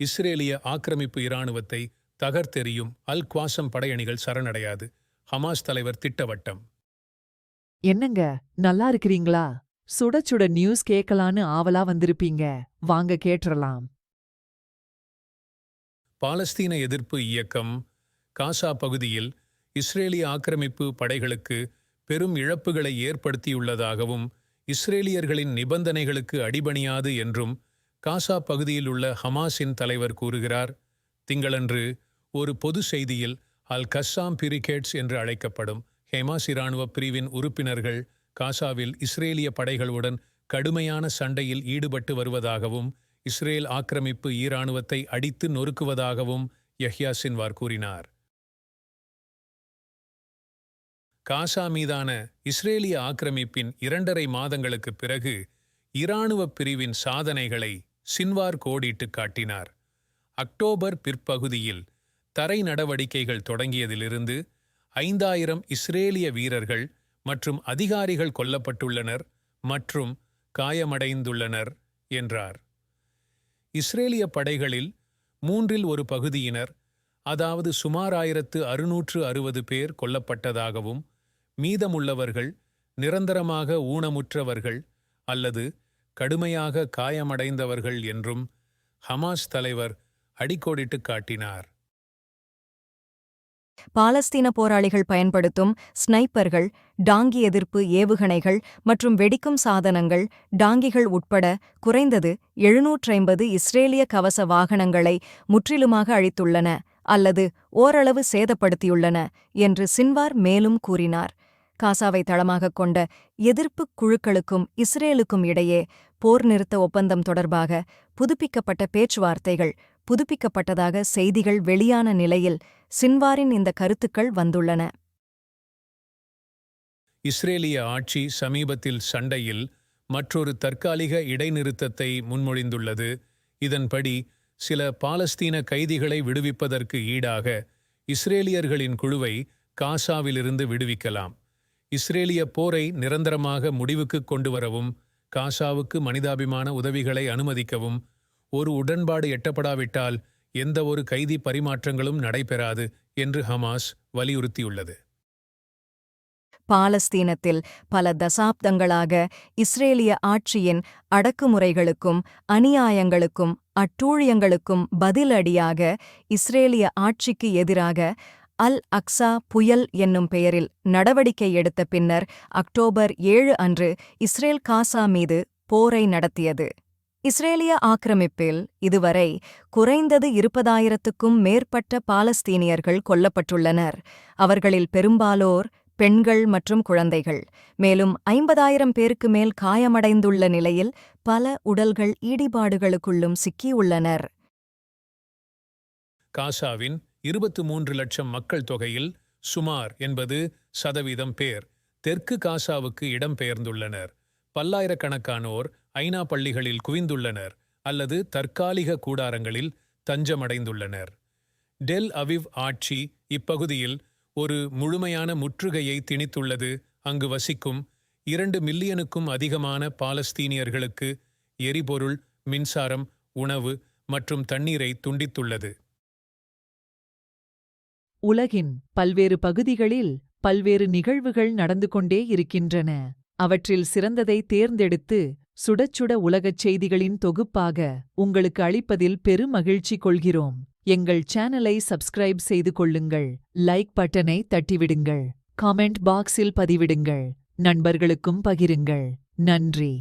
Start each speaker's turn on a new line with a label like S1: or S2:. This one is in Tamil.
S1: இஸ்ரேலிய ஆக்கிரமிப்பு இராணுவத்தை தகர்த்தெறியும் அல் குவாசம் படையணிகள் சரணடையாது. ஹமாஸ் தலைவர் திட்டவட்டம்.
S2: என்னங்க? நல்லா இருக்கிறீங்களா? சுட சுட நியூஸ் கேட்கலான்னு ஆவலா வந்திருப்பீங்க. வாங்க கேட்டுறலாம்.
S1: பாலஸ்தீன எதிர்ப்பு இயக்கம் காசா பகுதியில் இஸ்ரேலிய ஆக்கிரமிப்பு படைகளுக்கு பெரும் இழப்புகளை ஏற்படுத்தியுள்ளதாகவும் இஸ்ரேலியர்களின் நிபந்தனைகளுக்கு அடிபணியாது என்றும் காசா பகுதியில் உள்ள ஹமாஸின் தலைவர் கூறுகிறார் திங்களன்று ஒரு பொது செய்தியில் அல் கஸ்ஸாம் பிரிகேட்ஸ் என்று அழைக்கப்படும் ஹெமாஸ் இராணுவ பிரிவின் உறுப்பினர்கள் காசாவில் இஸ்ரேலிய படைகளுடன் கடுமையான சண்டையில் ஈடுபட்டு வருவதாகவும் இஸ்ரேல் ஆக்கிரமிப்பு ஈராணுவத்தை அடித்து நொறுக்குவதாகவும் யஹ்யா சின்வார் கூறினார். காசா மீதான இஸ்ரேலிய ஆக்கிரமிப்பின் இரண்டரை மாதங்களுக்குப் பிறகு இராணுவப் பிரிவின் சாதனைகளை சின்வார் கோடிட்டு காட்டினார். அக்டோபர் பிற்பகுதியில் தரை நடவடிக்கைகள் தொடங்கியதிலிருந்து ஐந்தாயிரம் இஸ்ரேலிய வீரர்கள் மற்றும் அதிகாரிகள் கொல்லப்பட்டுள்ளனர் மற்றும் காயமடைந்துள்ளனர் என்றார். இஸ்ரேலிய படைகளில் மூன்றில் ஒரு பகுதியினர் அதாவது சுமார் ஆயிரத்து அறுநூற்று அறுபது பேர் கொல்லப்பட்டதாகவும் மீதமுள்ளவர்கள் நிரந்தரமாக ஊனமுற்றவர்கள் அல்லது கடுமையாக காயமடைந்தவர்கள் என்றும் ஹமாஸ் தலைவர் அடிக்கோடிட்டு காட்டினார்.
S3: பாலஸ்தீன போராளிகள் பயன்படுத்தும் ஸ்னைப்பர்கள் டாங்கி எதிர்ப்பு ஏவுகணைகள் மற்றும் வெடிக்கும் சாதனங்கள் டாங்கிகள் உட்பட குறைந்தது எழுநூற்றைம்பது இஸ்ரேலிய கவச வாகனங்களை முற்றிலுமாக அழித்துள்ளன அல்லது ஓரளவு சேதப்படுத்தியுள்ளன என்று சின்வார் மேலும் கூறினார். காசாவை தளமாகக் கொண்ட எதிர்ப்புக் குழுக்களுக்கும் இஸ்ரேலுக்கும் இடையே போர் நிறுத்த ஒப்பந்தம் தொடர்பாக புதுப்பிக்கப்பட்ட பேச்சுவார்த்தைகள் புதுப்பிக்கப்பட்டதாக செய்திகள் வெளியான நிலையில் சின்வாரின் இந்த கருத்துக்கள் வந்துள்ளன.
S1: இஸ்ரேலிய ஆட்சி சமீபத்தில் சண்டையில் மற்றொரு தற்காலிக இடைநிறுத்தத்தை முன்மொழிந்துள்ளது. இதன்படி சில பாலஸ்தீன கைதிகளை விடுவிப்பதற்கு ஈடாக இஸ்ரேலியர்களின் குழுவை காசாவிலிருந்து விடுவிக்கலாம். இஸ்ரேலிய போரை நிரந்தரமாக முடிவுக்கு கொண்டுவரவும் காசாவுக்கு மனிதாபிமான உதவிகளை அனுமதிக்கவும் ஒரு உடன்பாடு எட்டப்படாவிட்டால் எந்த ஒரு கைதி பரிமாற்றங்களும் நடைபெறாது என்று ஹமாஸ் வலியுறுத்தியுள்ளது.
S3: பாலஸ்தீனத்தில் பல தசாப்தங்களாக இஸ்ரேலிய ஆட்சியின் அடக்குமுறைகளுக்கும் அநியாயங்களுக்கும் அட்டூழியங்களுக்கும் பதிலடியாக இஸ்ரேலிய ஆட்சிக்கு எதிராக அல் அக்ஸா புயல் என்னும் பெயரில் நடவடிக்கை எடுத்த பின்னர் அக்டோபர் ஏழு அன்று இஸ்ரேல் காசா மீது போரை நடத்தியது. இஸ்ரேலிய ஆக்கிரமிப்பில் இதுவரை குறைந்தது இருபதாயிரத்துக்கும் மேற்பட்ட பாலஸ்தீனியர்கள் கொல்லப்பட்டுள்ளனர். அவர்களில் பெரும்பாலோர் பெண்கள் மற்றும் குழந்தைகள். மேலும் ஐம்பதாயிரம் பேருக்கு மேல் காயமடைந்துள்ள நிலையில் பல உடல்கள் ஈடுபாடுகளுக்குள்ளும் சிக்கியுள்ளனர்.
S1: காசாவின் இருபத்து மூன்று லட்சம் மக்கள் தொகையில் சுமார் என்பது சதவீதம் பேர். தெற்கு காசாவுக்கு இடம்பெயர்ந்துள்ளனர் பல்லாயிரக்கணக்கானோர் ஐநா பள்ளிகளில் குவிந்துள்ளனர் அல்லது தற்காலிக கூடாரங்களில் தஞ்சமடைந்துள்ளனர். டெல் அவிவ் ஆட்சி இப்பகுதியில் ஒரு முழுமையான முற்றுகையை திணித்துள்ளது. அங்கு வசிக்கும் இரண்டு மில்லியனுக்கும் அதிகமான பாலஸ்தீனியர்களுக்கு எரிபொருள் மின்சாரம் உணவு மற்றும் தண்ணீரை துண்டித்துள்ளது.
S2: உலகின் பல்வேறு பகுதிகளில் பல்வேறு நிகழ்வுகள் நடந்து கொண்டே இருக்கின்றன. அவற்றில் சிறந்ததை தேர்ந்தெடுத்து சுடச் சுட உலகச் செய்திகளின் தொகுப்பாக உங்களுக்கு அளிப்பதில் பெருமகிழ்ச்சி கொள்கிறோம். எங்கள் சேனலை சப்ஸ்கிரைப் செய்து கொள்ளுங்கள். லைக் பட்டனை தட்டிவிடுங்கள். காமெண்ட் பாக்ஸில் பதிவிடுங்கள். நண்பர்களுக்கும் பகிருங்கள். நன்றி.